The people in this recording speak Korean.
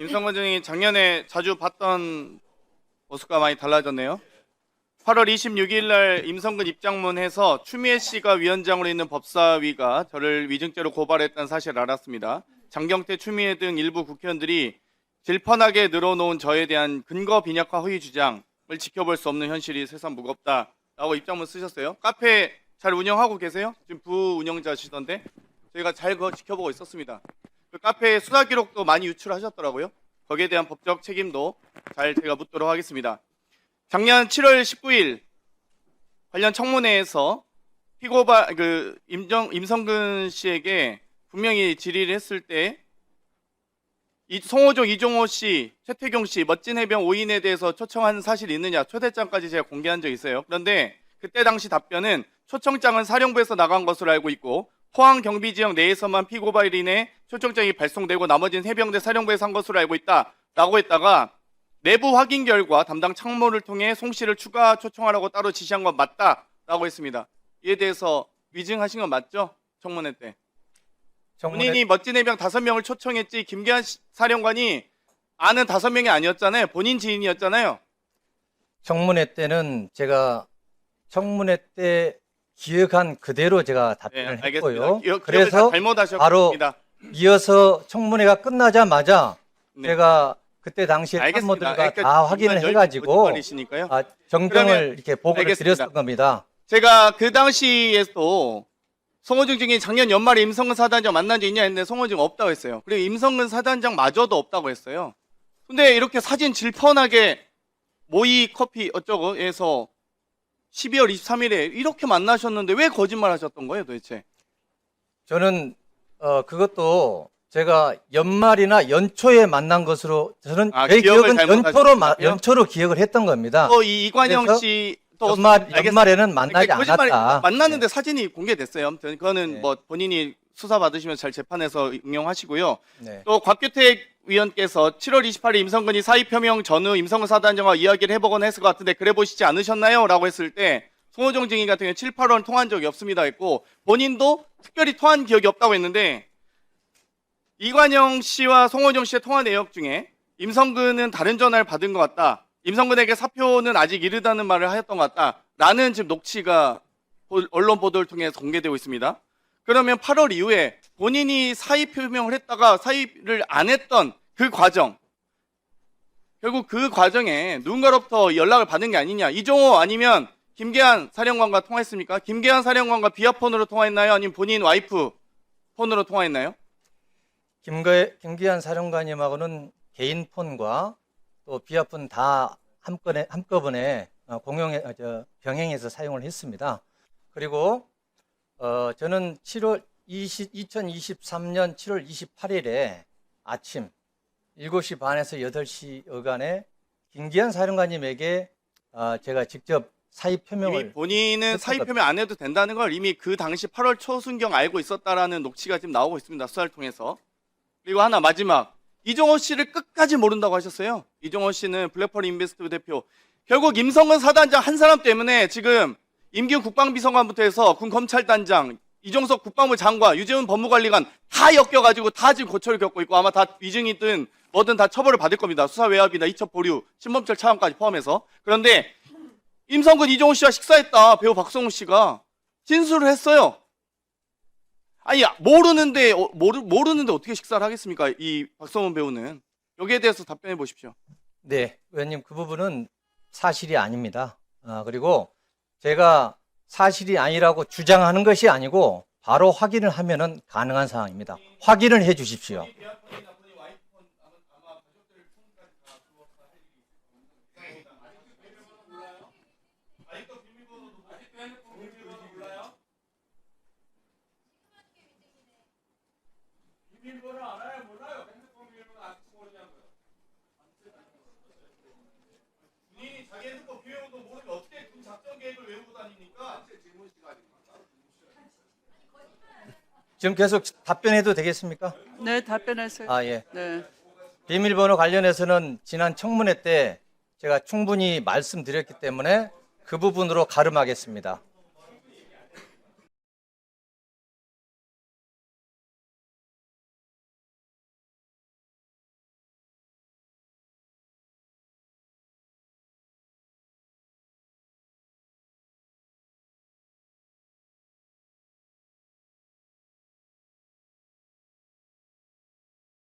임성근 증인이 작년에 자주 봤던 모습과 많이 달라졌네요. 8월 26일 날 임성근 입장문에서 추미애 씨가 위원장으로 있는 법사위가 저를 위증죄로 고발했다는 사실을 알았습니다. 장경태, 추미애 등 일부 국회의원들이 질펀하게 늘어놓은 저에 대한 근거 빈약화 허위 주장을 지켜볼 수 없는 현실이 세상 무겁다라고 입장문 쓰셨어요. 카페 잘 운영하고 계세요? 지금 부운영자시던데 저희가 잘 그거 지켜보고 있었습니다. 그 카페 수사 기록도 많이 유출하셨더라고요. 거기에 대한 법적 책임도 잘 제가 묻도록 하겠습니다. 작년 7월 19일 관련 청문회에서 피고바 그 임정 임성근 씨에게 분명히 질의를 했을 때 이, 송호종, 이종호 씨, 최태경 씨, 멋진 해병 5인에 대해서 초청한 사실이 있느냐 초대장까지 제가 공개한 적이 있어요. 그런데 그때 당시 답변은 초청장은 사령부에서 나간 것으로 알고 있고 포항 경비 지역 내에서만 피고발로 인해 초청장이 발송되고 나머지는 해병대 사령부에서 한 것으로 알고 있다라고 했다가 내부 확인 결과 담당 참모를 통해 송 씨를 추가 초청하라고 따로 지시한 건 맞다라고 했습니다. 이에 대해서 위증하신 건 맞죠? 청문회 때. 청문회 본인이 멋진 해병 다섯 명을 초청했지 김기한 시- 사령관이 아는 다섯 명이 아니었잖아요. 본인 지인이었잖아요. 청문회 때는 제가 청문회 때 기억한 그대로 제가 네, 답변을. 했고요. 기억, 그래서 잘못하셨습니다. 이어서 청문회가 끝나자마자 네. 제가 그때 당시에. 참모들과 그러니까 다 확인을 해가지고. 아, 정정을 이렇게 보고를 알겠습니다. 드렸을 겁니다. 제가 그 당시에도 송호중 증인 작년 연말에 임성근 사단장 만난 적 있냐 했는데 송호중 없다고 했어요. 그리고 임성근 사단장 마저도 없다고 했어요. 근데 이렇게 사진 질펀하게 모이 커피 어쩌고에서 12월 23일에 이렇게 만나셨는데 왜 거짓말 하셨던 거예요 도대체? 저는 어, 그것도 제가 연말이나 연초에 만난 것으로 저는 아, 제 기억은 연초로 마- 잘못하셨군요. 연초로 기억을 했던 겁니다. 또 이 이관영 그래서 씨또 연말 연말에는 만나지 거짓말이- 않았다. 만났는데 사진이 공개됐어요. 아무튼 그거는 네. 뭐 본인이 수사 받으시면서 잘 재판에서 응용하시고요. 네. 또 곽규택 위원께서 7월 28일 임성근이 사의 표명 전후 임성근 사단장과 이야기를 해보거나 했을 것 같은데 그래 보시지 않으셨나요? 라고 했을 때 송호정 증인 같은 경우는 7, 8월 통한 적이 없습니다 했고 본인도 특별히 통한 기억이 없다고 했는데 이관영 씨와 송호정 씨의 통화 내역 중에 임성근은 다른 전화를 받은 것 같다. 임성근에게 사표는 아직 이르다는 말을 하였던 것 같다. 라는 지금 녹취가 보- 언론 보도를 통해서 공개되고 있습니다. 그러면 8월 이후에 본인이 사의 표명을 했다가 사의를 안 했던 그 과정 결국 그 과정에 누군가로부터 연락을 받은 게 아니냐 이종호 아니면 김계한 사령관과 통화했습니까? 김계한 사령관과 비아폰으로 통화했나요? 아니면 본인 와이프 폰으로 통화했나요? 김거, 김기한 사령관님하고는 개인 폰과 또 비아폰 다 한건에, 한꺼번에 어, 공용해, 어, 저, 병행해서 사용을 했습니다. 그리고 어, 저는 7월 20, 2023년 7월 28일에 아침 7시 반에서 8시 어간에 김기한 사령관님에게 어, 제가 직접 사의 이미 표명을 본인은 했던 사의 것 표명 안 해도 된다는 걸 이미 그 당시 8월 초순경 알고 있었다라는 녹취가 지금 나오고 있습니다. 수사를 통해서. 그리고 하나 마지막 이종호 씨를 끝까지 모른다고 하셨어요. 이종호 씨는 블랙펄 인베스트 대표. 결국 임성근 사단장 한 사람 때문에 지금 임기훈 국방비서관부터 해서 군 검찰단장, 이종석 국방부 장관, 유재훈 법무관리관 다 엮여가지고 다 지금 고초를 겪고 있고 아마 다 위증이든 뭐든 다 처벌을 받을 겁니다. 수사 외압이나 이첩 보류, 신범철 차관까지 포함해서. 그런데 임성근 이종호 씨와 식사했다. 배우 박성우 씨가 진술을 했어요. 아니 모르는데 어, 모르 모르는데 어떻게 식사를 하겠습니까? 이 박성훈 배우는 여기에 대해서 답변해 보십시오. 네, 의원님 그 부분은 사실이 아닙니다. 아, 그리고 제가 사실이 아니라고 주장하는 것이 아니고 바로 확인을 하면은 가능한 상황입니다. 확인을 해 주십시오. 자기 핸드폰 비밀번호 모르면 어떻게 군 작전 계획을 외우고 다닙니까? 지금 계속 답변해도 되겠습니까? 네, 답변하세요. 아, 예. 네. 비밀번호 관련해서는 지난 청문회 때 제가 충분히 말씀드렸기 때문에 그 부분으로 가름하겠습니다.